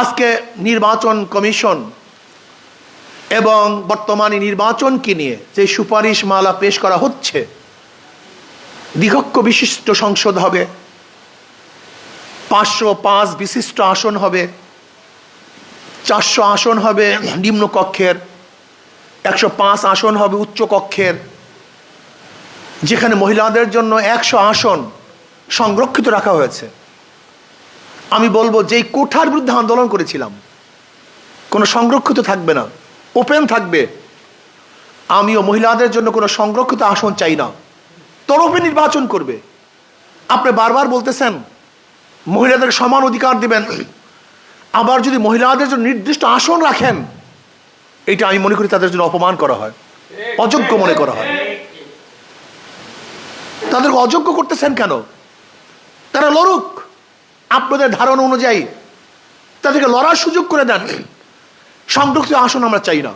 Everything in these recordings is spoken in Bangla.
আজকে নির্বাচন কমিশন এবং বর্তমানে নির্বাচনকে নিয়ে যে সুপারিশ মালা পেশ করা হচ্ছে দ্বিকক্ষ বিশিষ্ট সংসদ হবে, পাঁচশো পাঁচ বিশিষ্ট আসন হবে, চারশো আসন হবে নিম্ন কক্ষের, একশো পাঁচ আসন হবে উচ্চ কক্ষের, যেখানে মহিলাদের জন্য একশো আসন সংরক্ষিত রাখা হয়েছে। আমি বলব যেই কোঠার বিরুদ্ধে আন্দোলন করেছিলাম, কোনো সংরক্ষিত থাকবে না ওপেন থাকবে। আমিও মহিলাদের জন্য কোনো সংরক্ষিত আসন চাই না, তরফে নির্বাচন করবে। আপনি বারবার বলতেছেন, মহিলাদের সমান অধিকার দিবেন। আবার যদি মহিলাদের জন্য নির্দিষ্ট আসন রাখেন, এটা আমি মনে করি তাদের জন্য অপমান করা হয়, অযোগ্য মনে করা হয়। তাদেরকে অযোগ্য করতেছেন কেন? তারা লড়ুক। আপনাদের ধারণা অনুযায়ী তাদেরকে লড়ার সুযোগ করে দেন। সংরক্ষিত আসন আমরা চাই না।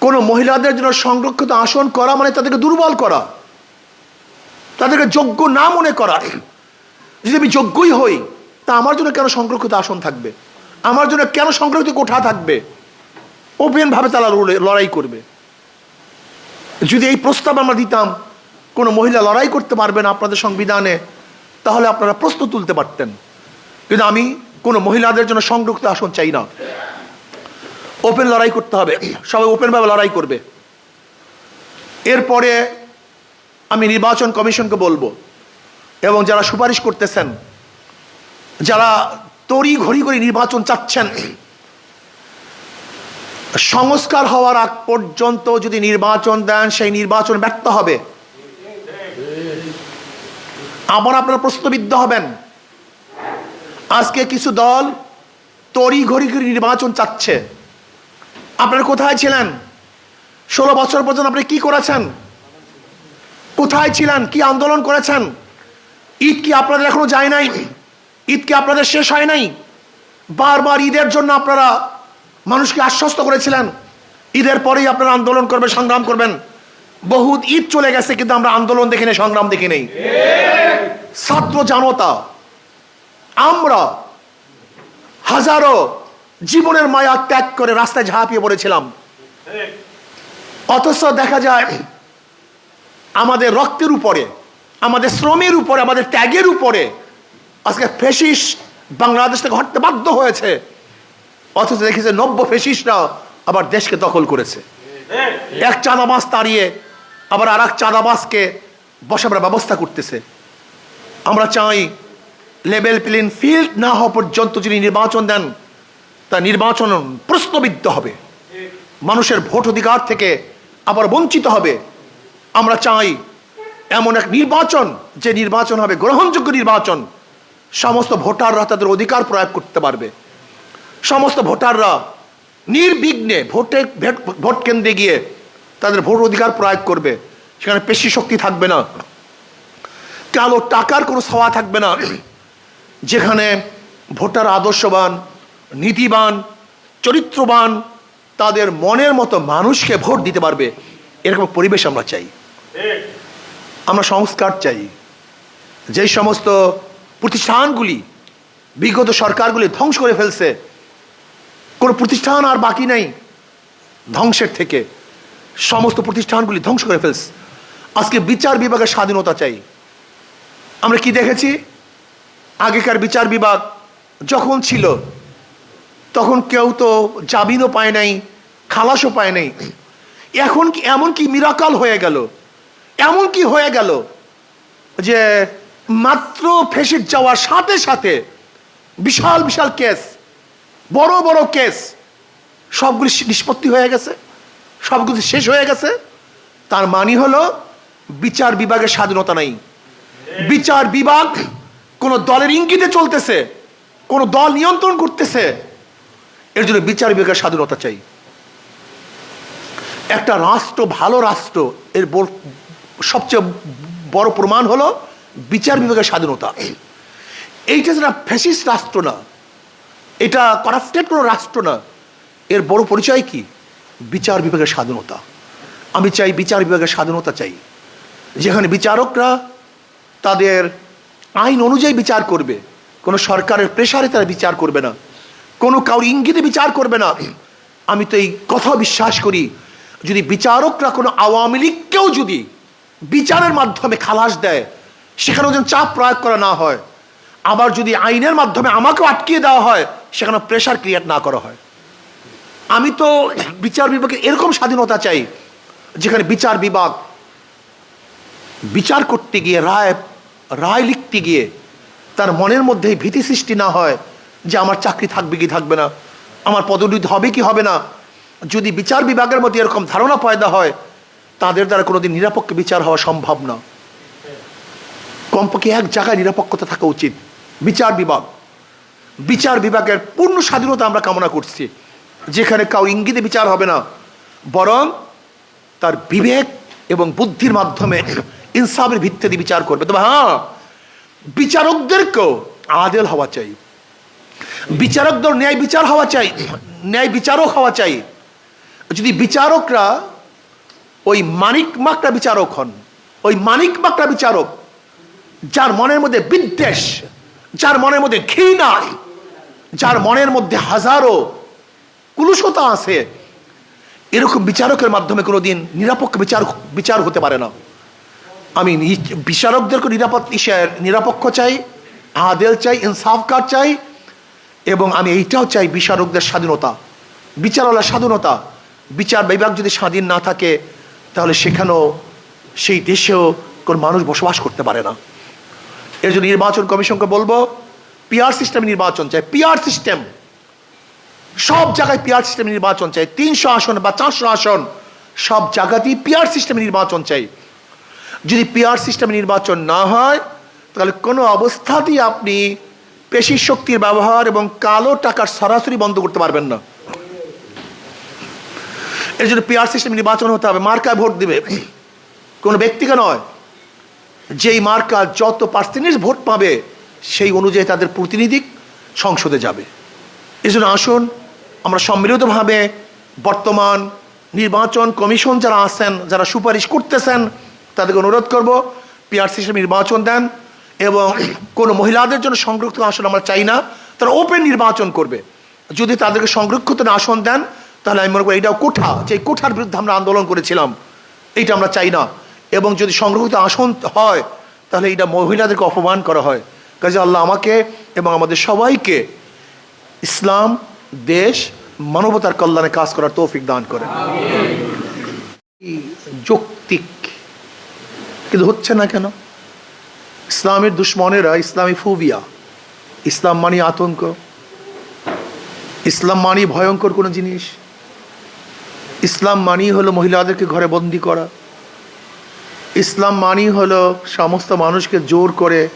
কোনো মহিলাদের জন্য সংরক্ষিত আসন করা মানে তাদেরকে দুর্বল করা। তাদেরকে যোগ্য না মনে করা। যদি আমি যোগ্যই হই, তা আমার জন্য কেন সংরক্ষিত আসন থাকবে? আমার জন্য কেন সংরক্ষিত কোঠা থাকবে? ওপেনভাবে তারা লড়ে- লড়াই করবে। যদি এই প্রস্তাব আমরা দিতাম, কোনো মহিলা লড়াই করতে পারবে না আপনাদের সংবিধানে তাহলে আপনারা প্রশ্ন তুলতে পারতেন। কিন্তু আমি কোনো মহিলাদের জন্য সংরক্ষিত আসন চাই না। ওপেন লড়াই করতে হবে। সবাই ওপেনভাবে লড়াই করবে। এরপরে আমি নির্বাচন কমিশনকে বলব এবং যারা সুপারিশ করতেছেন, যারা তড়ি ঘড়ি করে নির্বাচন চাচ্ছেন, সংস্কার হওয়ার আগ পর্যন্ত যদি নির্বাচন দেন, সেই নির্বাচন ব্যর্থ হবে। আবার আপনারা প্রশ্নবিদ্ধ হবেন। আজকে কিছু দল তড়ি ঘড়ি করে নির্বাচন চাচ্ছে। আপনারা কোথায় ছিলেন? ষোলো বছর পর্যন্ত আপনি কি করেছেন? কোথায় ছিলেন? কি আন্দোলন করেছেন? ঈদ কি আপনাদের এখনও যায় নাই? ঈদ কি আপনাদের শেষ হয় নাই? বারবার ঈদের জন্য আপনারা মানুষকে আশ্বস্ত করেছিলেন। ঈদের পরেই আপনারা আন্দোলন করবেন, সংগ্রাম করবেন। বহুত ঈদ চলে গেছে, কিন্তু আমরা আন্দোলন দেখি নেই, সংগ্রাম দেখি নেই। ছাত্র জনতা, আমরা হাজারো জীবনের মায়া ত্যাগ করে রাস্তায় ঝাঁপিয়ে পড়েছিলাম। অথচ দেখা যায়, আমাদের রক্তের উপরে, আমাদের শ্রমের উপরে, আমাদের ত্যাগের উপরে আজকে ফেসিস বাংলাদেশ থেকে হটতে বাধ্য হয়েছে। অথচ দেখেছে নব্য ফেসিসরা আবার দেশকে দখল করেছে। এক চাঁদাবাস তাড়িয়ে আবার আর এক চাঁদাবাসকে বসাবার ব্যবস্থা করতেছে। আমরা চাই লেভেল প্লেন ফিল্ড না হওয়া পর্যন্ত যিনি নির্বাচন দেন তা নির্বাচন প্রশ্নবিদ্ধ হবে। মানুষের ভোট অধিকার থেকে আবার বঞ্চিত হবে। আমরা চাই এমন এক নির্বাচন, যে নির্বাচন হবে গ্রহণযোগ্য নির্বাচন। সমস্ত ভোটাররা তাদের অধিকার প্রয়োগ করতে পারবে। সমস্ত ভোটাররা নির্বিঘ্নে ভোটে ভোট কেন্দ্রে গিয়ে তাদের ভোট অধিকার প্রয়োগ করবে। সেখানে পেশি শক্তি থাকবে না। কালো টাকার কোনো সওয়া থাকবে না। যেখানে ভোটার আদর্শবান, নীতিবান, চরিত্রবান, তাদের মনের মতো মানুষকে ভোট দিতে পারবে। এরকম পরিবেশ আমরা চাই। আমরা সংস্কার চাই। যেই সমস্ত প্রতিষ্ঠানগুলি, বিগত সরকারগুলি ধ্বংস করে ফেলছে, কোনো প্রতিষ্ঠান আর বাকি নেই ধ্বংসের থেকে। সমস্ত প্রতিষ্ঠানগুলি ধ্বংস করে ফেলছে। আজকে বিচার বিভাগের স্বাধীনতা চাই। আমরা কি দেখেছি? আগেকার বিচার বিভাগ যখন ছিল, তখন কেউ তো জামিনও পায় নাই, খালাসও পায় নাই। এখন কি, এমন কি মিরাকাল হয়ে গেল, এমন কি হয়ে গেল যে মাত্র ফেসিট যাওয়ার সাথে সাথে বিশাল বিশাল কেস, বড় বড় কেস, সবগুলি নিষ্পত্তি হয়ে গেছে। সবগুলি শেষ হয়ে গেছে। তার মানে হলো, বিচার বিভাগের স্বাধীনতা নাই। বিচার বিভাগ কোন দলের ইঙ্গিতে চলতেছে, কোন দল নিয়ন্ত্রণ করতেছে। এর জন্য বিচার বিভাগের স্বাধীনতা চাই। একটা রাষ্ট্র, ভালো রাষ্ট্র, এর সবচেয়ে বড় প্রমাণ হলো বিচার বিভাগের স্বাধীনতা। এইটা যেটা ফ্যাসিস্ট রাষ্ট্র না, এটা করাপ্টেড কোনো রাষ্ট্র না, এর বড় পরিচয় কি? বিচার বিভাগের স্বাধীনতা। আমি চাই বিচার বিভাগের স্বাধীনতা চাই। যেখানে বিচারকরা তাদের আইন অনুযায়ী বিচার করবে। কোনো সরকারের প্রেশারে তারা বিচার করবে না। কোনো কাউর ইঙ্গিতে বিচার করবে না। আমি তো এই কথা বিশ্বাস করি, যদি বিচারকরা কোনো আওয়ামী লীগকেও যদি বিচারের মাধ্যমে খালাস দেয়, সেখানেও যেন চাপ প্রয়োগ করা না হয়। আবার যদি আইনের মাধ্যমে আমাকেও আটকিয়ে দেওয়া হয় সেখানে প্রেশার ক্রিয়েট না করা হয়। আমি তো বিচার বিভাগে এরকম স্বাধীনতা চাই, যেখানে বিচার বিভাগ বিচার করতে গিয়ে, রায় রায় লিখতে গিয়ে তার মনের মধ্যে ভীতি সৃষ্টি না হয় যে আমার চাকরি থাকবে কি থাকবে না, আমার পদোন্নতি হবে কি হবে না। যদি বিচার বিভাগের মধ্যে এরকম ধারণা পয়দা হয়, তাদের দ্বারা কোনোদিন নিরপেক্ষ বিচার হওয়া সম্ভব না। কমপক্ষে এক জায়গায় নিরাপক্ষতা থাকা উচিত, বিচার বিভাগ। বিচার বিভাগের পূর্ণ স্বাধীনতা আমরা কামনা করছি। যেখানে কাউ ইঙ্গিতে বিচার হবে না, বরং তার বিবেক এবং বুদ্ধির মাধ্যমে ইনসাফের ভিত্তিতে বিচার করবে। তবে হ্যাঁ বিচারকদেরকেও আদেল হওয়া চাই। বিচারকদের ন্যায় বিচার হওয়া চাই, ন্যায় বিচারক হওয়া চাই। যদি বিচারকরা ওই মানিক মাকড়া বিচারক হন, ওই মানিক মাকড়া বিচারক, যার মনের মধ্যে বিদ্বেষ, যার মনের মধ্যে ঘৃণা, যার মনের মধ্যে হাজারো কুলুষতা আছে। এরকম বিচারকের মাধ্যমে কোনোদিন নিরাপক্ষ বিচার বিচার হতে পারে না। আমি বিচারকদেরকে নিরাপদ নিরপেক্ষ চাই, আদেল চাই ইনসাফকার চাই, এবং আমি এইটাও চাই বিচারকদের স্বাধীনতা। বিচারওয়ালার স্বাধীনতা। বিচার বিভাগ যদি স্বাধীন না থাকে, তাহলে সেখানেও, সেই দেশেও কোন মানুষ বসবাস করতে পারে না। এর জন্য নির্বাচন কমিশনকে বলব, পিআর সিস্টেম নির্বাচন চাই। PR system. সব জায়গায় পিআর সিস্টেম নির্বাচন চাই। তিনশো আসন বা চারশো আসন, সব জায়গাতেই পিআর সিস্টেম নির্বাচন চাই। যদি পিআর সিস্টেম নির্বাচন না হয়, তাহলে কোনো অবস্থাতেই আপনি পেশি শক্তির ব্যবহার এবং কালো টাকার সরাসরি বন্ধ করতে পারবেন না। এর জন্য পিআর সিস্টেম নির্বাচন হতে হবে। মার্কায় ভোট দিবে। কোনো ব্যক্তিকে নয়। যেই মার্কা যত পার্সেন্টেজ ভোট পাবে, সেই অনুযায়ী তাদের প্রতিনিধি সংসদে যাবে। এই জন্য আসুন আমরা সম্মিলিতভাবে বর্তমান নির্বাচন কমিশন যারা আছেন, যারা সুপারিশ করতেছেন, তাদেরকে অনুরোধ করব পিআর সিস্টেম নির্বাচন দেন এবং কোনো মহিলাদের জন্য সংরক্ষিত আসন আমরা চাই না, তারা ওপেন নির্বাচন করবে। যদি তাদেরকে সংরক্ষিত আসন দেন, তাহলে আমি মনে করি এটাও কোঠা, যে কোঠার বিরুদ্ধে আমরা আন্দোলন করেছিলাম, এইটা আমরা চাই না। এবং যদি সংরক্ষিত আসন হয়, তাহলে এটা মহিলাদেরকে অপমান করা হয়। কাজে আল্লাহ আমাকে এবং আমাদের সবাইকে ইসলাম দেশ মানবতার কল্যাণে কাজ করার তৌফিক দান এই যৌক্তিক। কিন্তু হচ্ছে না কেন? ইসলামের দুশ্মনেরা ইসলামী ফুবিয়া। ইসলাম মানি আতঙ্ক। ইসলাম মানি ভয়ঙ্কর কোনো জিনিস। ইসলাম মানি হলো মহিলাদেরকে ঘরে বন্দি করা। ইসলাম মানি হলো সমস্ত মানুষকে জোর করে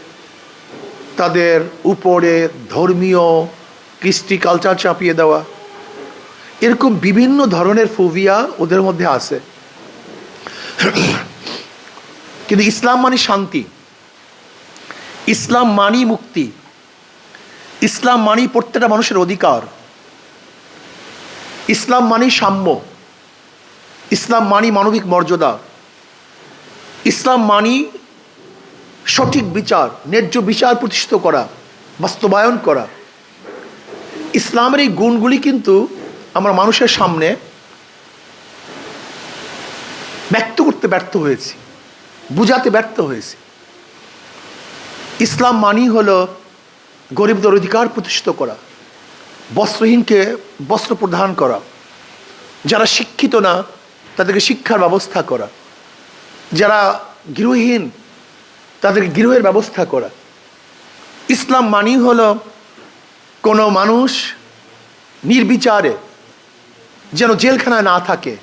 তাদের উপরে ধর্মীয় কৃষ্টি কালচার চাপিয়ে দেওয়া। এরকম বিভিন্ন ধরনের ফোভিয়া ওদের মধ্যে আছে। কিন্তু ইসলাম মানে শান্তি। ইসলাম মানি মুক্তি। ইসলাম মানি প্রত্যেকটা মানুষের অধিকার। ইসলাম মানি সাম্য। ইসলাম মানি মানবিক মর্যাদা। ইসলাম মানি সঠিক বিচার, ন্যায্য বিচার প্রতিষ্ঠিত করা, বাস্তবায়ন করা। ইসলামের এই গুণগুলি কিন্তু আমরা মানুষের সামনে ব্যক্ত করতে ব্যর্থ হয়েছি, বুঝাতে ব্যর্থ হয়েছি। ইসলাম মানি হল গরিবদের অধিকার প্রতিষ্ঠিত করা, বস্ত্রহীনকে বস্ত্র প্রদান করা, যারা শিক্ষিত না, তাদেরকে শিক্ষার ব্যবস্থা করা, যারা গৃহহীন, তাদেরকে গৃহের ব্যবস্থা করা। ইসলাম মানি হলো কোনো মানুষ নির্বিচারে যেন জেলখানায় না থাকে,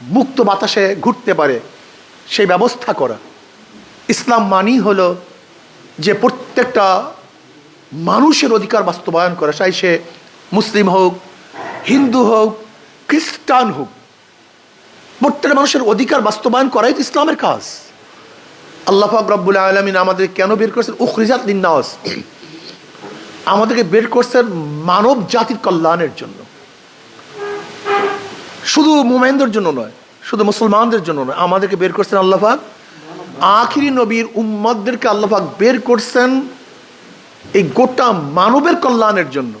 মুক্ত বাতাসে ঘুরতে পারে, সেই ব্যবস্থা করা। ইসলাম মানি হলো যে প্রত্যেকটা মানুষের অধিকার বাস্তবায়ন করা, চাই সে মুসলিম হোক, হিন্দু হোক, খ্রিস্টান হোক। প্রত্যেকটা মানুষের অধিকার বাস্তবায়ন করাই তো ইসলামের কাজ। আল্লাহ পাক রব্বুল আলমিন আমাদের কেন বের করেছেন? উখরিজাত লিন্নাস। আমাদেরকে বের করছেন মানব জাতির কল্যাণের জন্য। শুধু মোমেনদের জন্য নয়, শুধু মুসলমানদের জন্য নয়, আমাদেরকে বের করছেন আল্লাহাক। আখিরি নবীর উম্মদদেরকে আল্লাহাক বের করছেন এই গোটা মানবের কল্যাণের জন্য।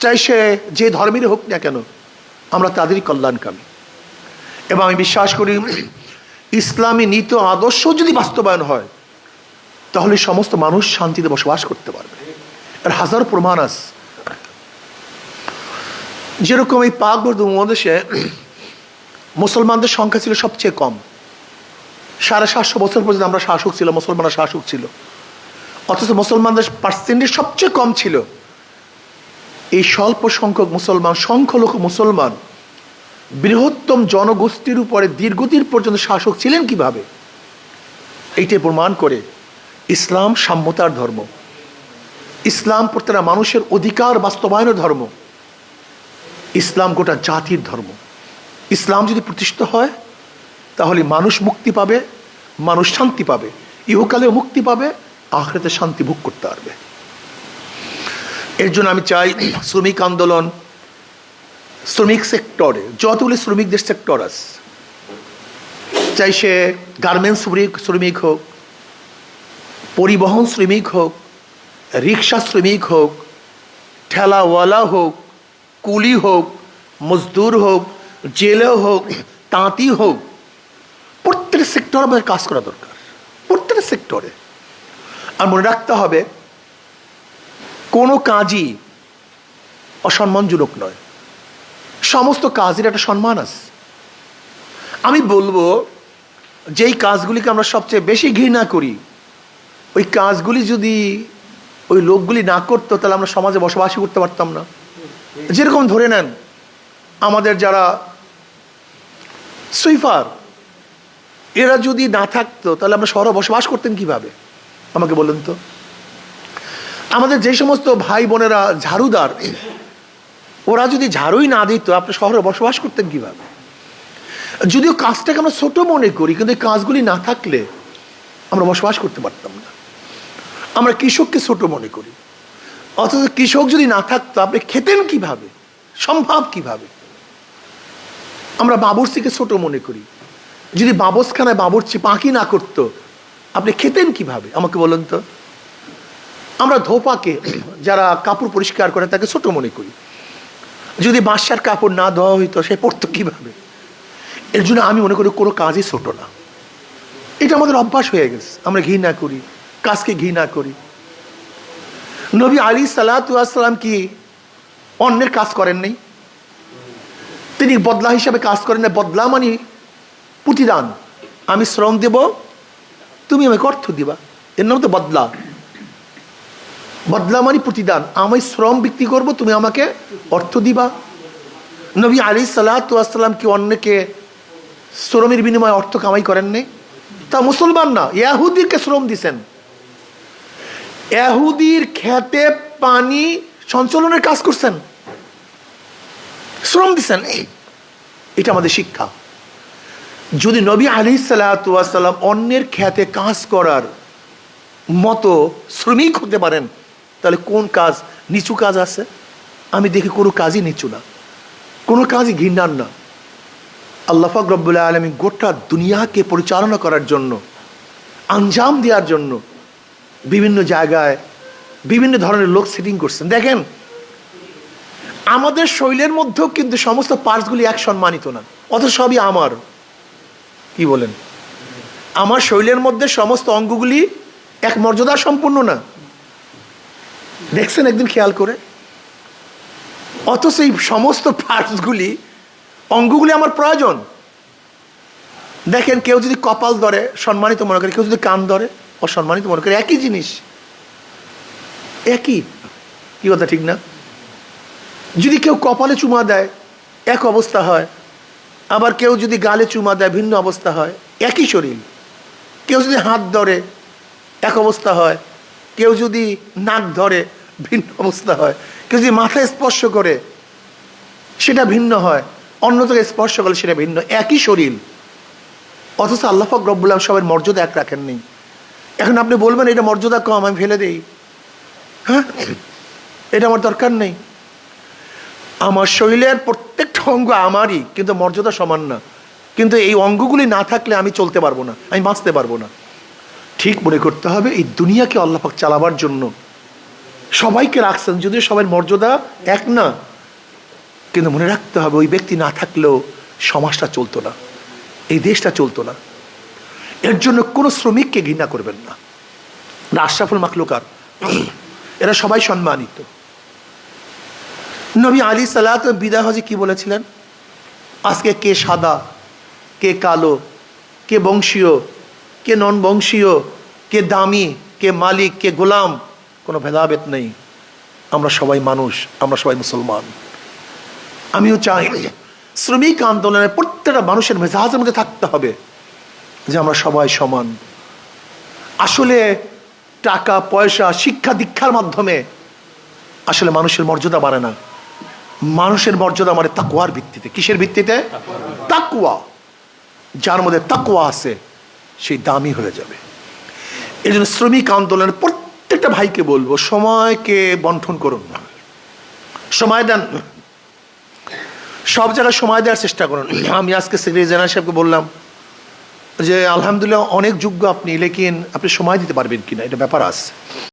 চাই সে যে ধর্মেরই হোক না কেন, আমরা তাদেরই কল্যাণকামী। এবং আমি বিশ্বাস করি, ইসলামী নীত আদর্শ যদি বাস্তবায়ন হয়, তাহলে সমস্ত মানুষ শান্তিতে বসবাস করতে পারবে। এর হাজার প্রমাণ আছে। যেরকম এই পাকবর্ধ মহাদেশে মুসলমানদের সংখ্যা ছিল সবচেয়ে কম। সাড়ে সাতশো বছর পর্যন্ত আমরা শাসক ছিল, মুসলমানরা শাসক ছিল। অথচ মুসলমানদের পার্সেন্টেজ সবচেয়ে কম ছিল। এই স্বল্প সংখ্যক মুসলমান, সংখ্যালঘু মুসলমান বৃহত্তম জনগোষ্ঠীর উপরে দীর্ঘদিন পর্যন্ত শাসক ছিলেন কীভাবে? এইটাই প্রমাণ করে ইসলাম সাম্যতার ধর্ম। ইসলাম প্রত্যেকটা মানুষের অধিকার বাস্তবায়নের ধর্ম। ইসলাম গোটা জাতির ধর্ম। ইসলাম যদি প্রতিষ্ঠিত হয়, তাহলে মানুষ মুক্তি পাবে, মানুষ শান্তি পাবে। ইহকালেও মুক্তি পাবে আখড়াতে শান্তি ভোগ করতে পারবে। এর জন্য আমি চাই শ্রমিক আন্দোলন, শ্রমিক সেক্টরে, যতগুলি শ্রমিকদের সেক্টর আছে, চাই সে গার্মেন্টস শ্রমিক শ্রমিক হোক, পরিবহন শ্রমিক হোক রিক্সা শ্রমিক হোক, ঠেলাওয়ালা হোক, কুলি হোক, মজদুর হোক, জেলে হোক, তাঁতি হোক, প্রত্যেক সেক্টরে আমাদের কাজ করা দরকার। প্রত্যেক সেক্টরে আর মনে রাখতে হবে, কোনো কাজই অসম্মানজনক নয়। সমস্ত কাজের একটা সম্মান আছে। আমি বলব, যেই কাজগুলিকে আমরা সবচেয়ে বেশি ঘৃণা করি, ওই কাজগুলি যদি ওই লোকগুলি না করতো, তাহলে আমরা সমাজে বসবাসই করতে পারতাম না। যেরকম ধরে নেন, আমাদের যারা সুইফার, এরা যদি না থাকতো, তাহলে আমরা শহরে বসবাস করতেন কীভাবে? আমাকে বলুন তো। আমাদের যে সমস্ত ভাই বোনেরা ঝাড়ুদার, ওরা যদি ঝাড়ুই না দিত, আপনি শহরে বসবাস করতেন কীভাবে? যদিও কাজটাকে আমরা ছোট মনে করি, কিন্তু এই কাজগুলি না থাকলে আমরা বসবাস করতে পারতাম না। আমরা কৃষককে ছোট মনে করি। অথচ কৃষক যদি না থাকতো, আপনি খেতেন কীভাবে? সম্ভব কীভাবে? আমরা বাবরচিকে ছোট মনে করি। যদি বাবসখানায় বাবরচি পাখি না করতো, আপনি খেতেন কীভাবে? আমাকে বলুন তো। আমরা ধোপাকে, যারা কাপড় পরিষ্কার করে, তাকে ছোট মনে করি। যদি বাসার কাপড় না ধোয়া হইতো, সে পড়তো কীভাবে? এর জন্য আমি মনে করি কোনো কাজই ছোট না। এটা আমাদের অভ্যাস হয়ে গেছে। আমরা ঘৃণা করি। কাজকে ঘৃণা করি। নবী আলী সালাতাম কি অন্যের কাজ করেন নাই? তিনি বদলা হিসাবে কাজ করেন না বদলা মানে প্রতিদান আমি শ্রম দেব, তুমি আমাকে অর্থ দিবা। এর নাম তো বদলা। বদলা মানে প্রতিদান আমি শ্রম বিক্রি করব, তুমি আমাকে অর্থ দিবা। নবী আলী সাল্লাতাম কি অন্যকে শ্রমের বিনিময়ে অর্থ কামাই করেন তা মুসলমান না ইয়াহুদিরকে শ্রম দিছেন। এহুদির খেতে পানি সঞ্চালনের কাজ করছেন। শ্রম দিচ্ছেন এটা আমাদের শিক্ষা। যদি নবী আলি সাল্লাম অন্যের খ্যাতে কাজ করার মতো শ্রমিক হতে পারেন, তাহলে কোন কাজ নিচু কাজ আছে? আমি দেখি কোনো কাজই নিচু না। কোনো কাজই ঘৃণার না। আল্লাহাক রব্বুল্লাহ আলমী গোটা দুনিয়াকে পরিচালনা করার জন্য, আঞ্জাম দেওয়ার জন্য বিভিন্ন জায়গায় বিভিন্ন ধরনের লোক সেটিং করছেন। দেখেন, আমাদের শৈলের মধ্যেও কিন্তু সমস্ত পার্টসগুলি এক সম্মানিত না অত সবই আমার। কি বলেন? আমার শৈলের মধ্যে সমস্ত অঙ্গগুলি এক মর্যাদা সম্পূর্ণ না। দেখছেন একদিন খেয়াল করে? অথচ এই সমস্ত পার্টসগুলি অঙ্গগুলি আমার প্রয়োজন। দেখেন, কেউ যদি কপাল ধরে, সম্মানিত মনে করে, কেউ যদি কান ধরে অসম্মানিত মনে করে, একই জিনিস। একই। কি কথা, ঠিক না? যদি কেউ কপালে চুমা দেয়, এক অবস্থা হয়। আবার কেউ যদি গালে চুমা দেয়, ভিন্ন অবস্থা হয়। একই শরীর। কেউ যদি হাত ধরে, এক অবস্থা হয়। কেউ যদি নাক ধরে, ভিন্ন অবস্থা হয়। কেউ যদি মাথায় স্পর্শ করে, সেটা ভিন্ন হয়। অন্য থেকে স্পর্শ করলে সেটা ভিন্ন। একই শরীর। অথচ আল্লাহাক রব্বুল্লাহ সবের মর্যাদা এক রাখেন নেই এখন আপনি বলবেন, এটা মর্যাদা কম, আমি ফেলে দেই। হ্যাঁ? এটা আমার দরকার নেই। আমার শরীরের প্রত্যেকটা অঙ্গ আমারই, কিন্তু মর্যাদা সমান না। কিন্তু এই অঙ্গগুলি না থাকলে আমি চলতে পারব না, আমি বাঁচতে পারব না। ঠিক মনে করতে হবে, এই দুনিয়াকে আল্লাপাক চালাবার জন্য সবাইকে রাখছেন, যদিও সবার মর্যাদা এক না। কিন্তু মনে রাখতে হবে, ওই ব্যক্তি না থাকলেও সমাজটা চলতো না, এই দেশটা চলতো না। এর জন্য কোনো শ্রমিককে ঘৃণা করবেন না। আশরাফুল মাকলুকার এরা সবাই সম্মানিত। নবী আলী সালাত বিদায় হজে কি বলেছিলেন? আজকে কে সাদা, কে কালো, কে বংশীয়, কে নন বংশীয় কে দামি, কে মালিক, কে গোলাম, কোনো ভেদাভেদ নেই। আমরা সবাই মানুষ, আমরা সবাই মুসলমান। আমিও চাই শ্রমিক আন্দোলনের প্রত্যেকটা মানুষের মেজাজের মধ্যে থাকতে হবে। যে আমরা সবাই সমান। আসলে টাকা, পয়সা, শিক্ষা, দীক্ষার মাধ্যমে আসলে মানুষের মর্যাদা বাড়ে না। মানুষের মর্যাদা মানে তাকুয়ার ভিত্তিতে। কিসের ভিত্তিতে? তাকুয়া যার মধ্যে তাকুয়া আছে, সেই দামি হয়ে যাবে। এই জন্য শ্রমিক আন্দোলনের প্রত্যেকটা ভাইকে বলব, সময়কে বন্টন করুন না। সময় দেন। সব জায়গায় সময় দেওয়ার চেষ্টা করুন। আমি আজকে সেক্রেটারি জেনারেল সাহেবকে বললাম যে আলহামদুলিল্লাহ অনেক যোগ্য আপনি লেকিন আপনি সময় দিতে পারবেন কিনা এটা ব্যাপার আছে।